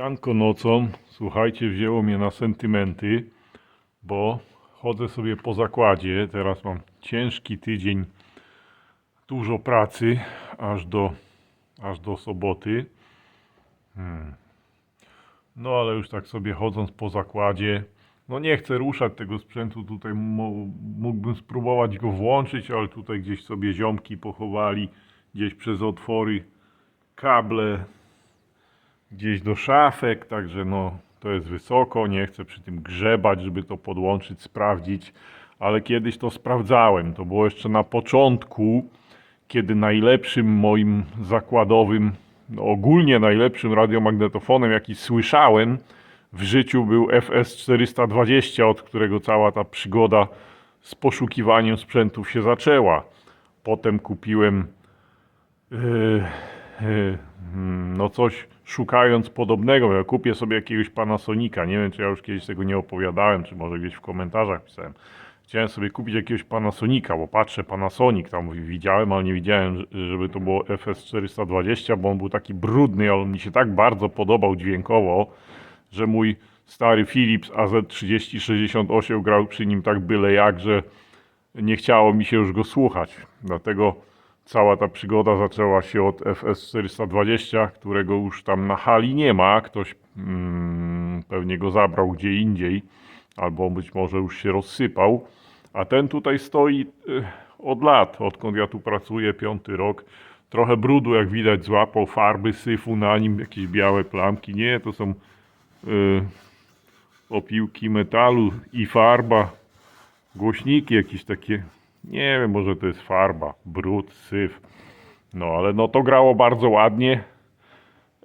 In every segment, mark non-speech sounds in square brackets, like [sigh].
Janko nocą, słuchajcie, wzięło mnie na sentymenty, bo chodzę sobie po zakładzie. Teraz mam ciężki tydzień, dużo pracy, aż do, aż do soboty. Hmm. No ale już tak sobie chodząc po zakładzie, no nie chcę ruszać tego sprzętu, tutaj mógłbym spróbować go włączyć, ale tutaj gdzieś sobie ziomki pochowali, gdzieś przez otwory kable, gdzieś do szafek, także no to jest wysoko, nie chcę przy tym grzebać, żeby to podłączyć, sprawdzić, ale kiedyś to sprawdzałem, to było jeszcze na początku, kiedy najlepszym moim zakładowym, no ogólnie najlepszym radiomagnetofonem, jaki słyszałem w życiu był FS420, od którego cała ta przygoda z poszukiwaniem sprzętów się zaczęła. Potem kupiłem Yy, no coś szukając podobnego, ja kupię sobie jakiegoś Panasonica, nie wiem czy ja już kiedyś tego nie opowiadałem, czy może gdzieś w komentarzach pisałem. Chciałem sobie kupić jakiegoś Panasonica, bo patrzę Panasonic tam widziałem, ale nie widziałem, że- żeby to było FS420, bo on był taki brudny, ale on mi się tak bardzo podobał dźwiękowo, że mój stary Philips AZ3068 grał przy nim tak byle jak, że nie chciało mi się już go słuchać. Dlatego cała ta przygoda zaczęła się od FS420, którego już tam na hali nie ma. Ktoś mm, pewnie go zabrał gdzie indziej, albo być może już się rozsypał. A ten tutaj stoi y, od lat, odkąd ja tu pracuję, piąty rok. Trochę brudu, jak widać, złapał farby, syfu na nim, jakieś białe plamki. Nie, to są y, opiłki metalu i farba głośniki jakieś takie, nie wiem, może to jest farba, brud, syf. No ale no to grało bardzo ładnie,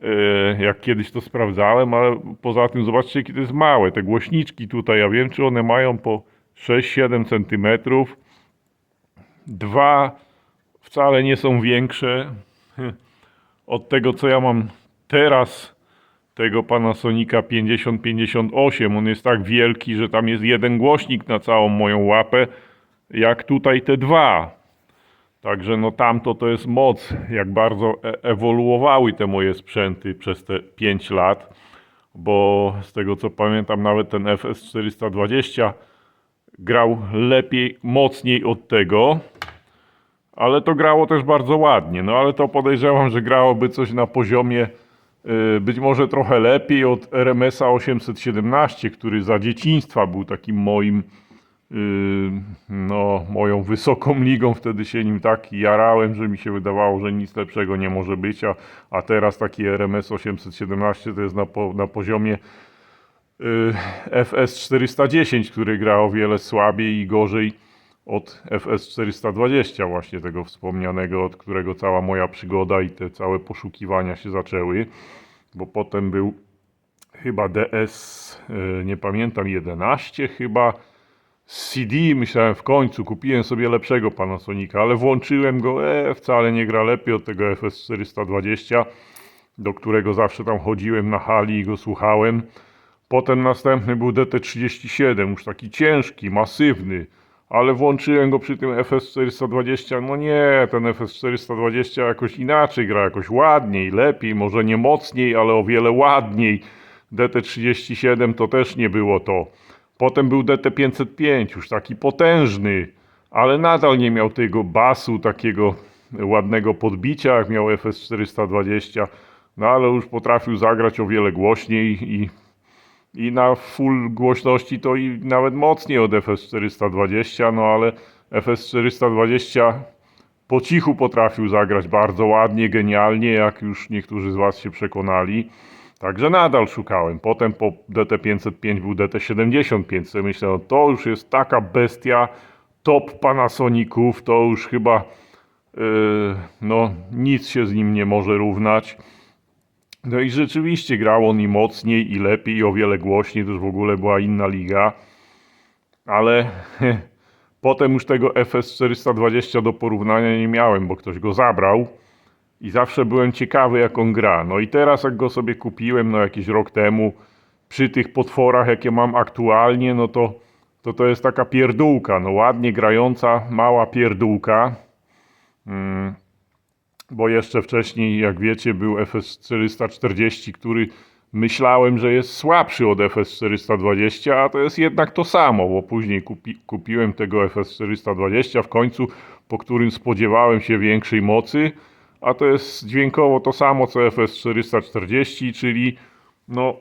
e, jak kiedyś to sprawdzałem, ale poza tym zobaczcie jakie to jest małe, te głośniczki tutaj, ja wiem czy one mają po 6-7 centymetrów. Dwa wcale nie są większe [laughs] od tego co ja mam teraz tego Panasonica 5058. On jest tak wielki, że tam jest jeden głośnik na całą moją łapę, jak tutaj te dwa. Także no tamto to jest moc, jak bardzo e- ewoluowały te moje sprzęty przez te 5 lat, bo z tego co pamiętam nawet ten FS420 grał lepiej, mocniej od tego, ale to grało też bardzo ładnie. No ale to podejrzewam, że grałoby coś na poziomie y, być może trochę lepiej od RMS-a 817, który za dzieciństwa był takim moim wysoką ligą. Wtedy się nim tak jarałem, że mi się wydawało, że nic lepszego nie może być, a, a teraz taki RMS 817 to jest na, po, na poziomie y, FS410, który gra o wiele słabiej i gorzej od FS420 właśnie tego wspomnianego, od którego cała moja przygoda i te całe poszukiwania się zaczęły, bo potem był chyba DS, y, nie pamiętam, 11 chyba, z CD myślałem w końcu, kupiłem sobie lepszego Panasonica, ale włączyłem go, e, wcale nie gra lepiej od tego FS420, do którego zawsze tam chodziłem na hali i go słuchałem. Potem następny był DT37, już taki ciężki, masywny, ale włączyłem go przy tym FS420. No nie, ten FS420 jakoś inaczej gra, jakoś ładniej, lepiej, może nie mocniej, ale o wiele ładniej. DT37 to też nie było to. Potem był DT505, już taki potężny, ale nadal nie miał tego basu, takiego ładnego podbicia, jak miał FS420. No ale już potrafił zagrać o wiele głośniej i i na full głośności to i nawet mocniej od FS420, no ale FS420 po cichu potrafił zagrać bardzo ładnie, genialnie, jak już niektórzy z Was się przekonali. Także nadal szukałem. Potem po DT505 był DT75. Sobie myślę, no to już jest taka bestia, top Panasoników, to już chyba yy, no nic się z nim nie może równać. No i rzeczywiście grał on i mocniej, i lepiej, i o wiele głośniej, to już w ogóle była inna liga. Ale [laughs] potem już tego FS420 do porównania nie miałem, bo ktoś go zabrał. I zawsze byłem ciekawy, jak on gra. No i teraz, jak go sobie kupiłem, no jakiś rok temu, przy tych potworach, jakie mam aktualnie, no to to, to jest taka pierdółka, no ładnie grająca, mała pierdółka. Mm bo jeszcze wcześniej, jak wiecie, był FS440, który myślałem, że jest słabszy od FS420, a to jest jednak to samo, bo później kupi, kupiłem tego FS420 w końcu, po którym spodziewałem się większej mocy, a to jest dźwiękowo to samo co FS440, czyli no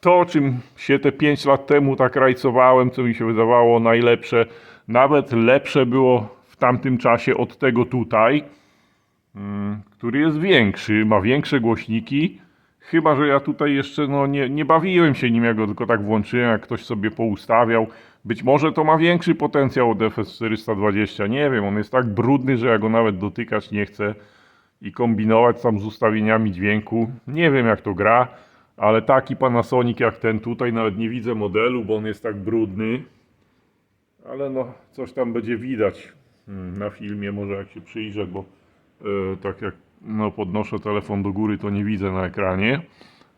to, czym się te 5 lat temu tak rajcowałem, co mi się wydawało najlepsze, nawet lepsze było w tamtym czasie od tego tutaj, mm, który jest większy, ma większe głośniki. Chyba, że ja tutaj jeszcze no, nie, nie bawiłem się nim, jak go tylko tak włączyłem, jak ktoś sobie poustawiał. Być może to ma większy potencjał od FS420, nie wiem, on jest tak brudny, że ja go nawet dotykać nie chcę i kombinować tam z ustawieniami dźwięku. Nie wiem jak to gra, ale taki Panasonic jak ten tutaj, nawet nie widzę modelu, bo on jest tak brudny. Ale no, coś tam będzie widać mm, na filmie, może jak się przyjrzę, bo e, tak jak no, podnoszę telefon do góry, to nie widzę na ekranie.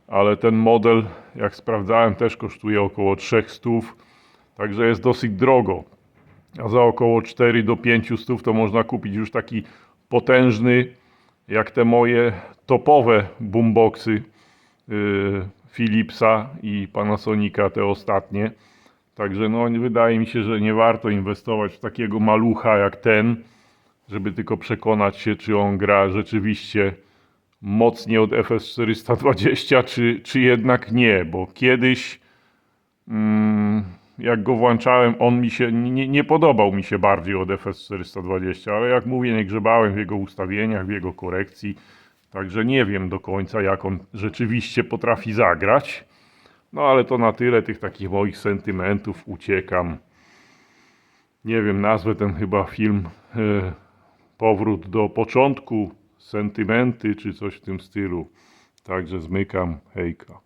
Ale ten model, jak sprawdzałem, też kosztuje około 300, także jest dosyć drogo. A za około 4 do 500 to można kupić już taki potężny, jak te moje topowe boomboxy yy, Philipsa i Panasonica, te ostatnie. Także no, wydaje mi się, że nie warto inwestować w takiego malucha jak ten, żeby tylko przekonać się, czy on gra rzeczywiście mocniej od FS420, czy, czy jednak nie, bo kiedyś mm, jak go włączałem, on mi się nie, nie podobał mi się bardziej od FS420, ale jak mówię, nie grzebałem w jego ustawieniach, w jego korekcji, także nie wiem do końca, jak on rzeczywiście potrafi zagrać. No ale to na tyle tych takich moich sentymentów uciekam. Nie wiem, nazwę ten chyba film e, Powrót do początku, sentymenty czy coś w tym stylu. Także zmykam, hejka.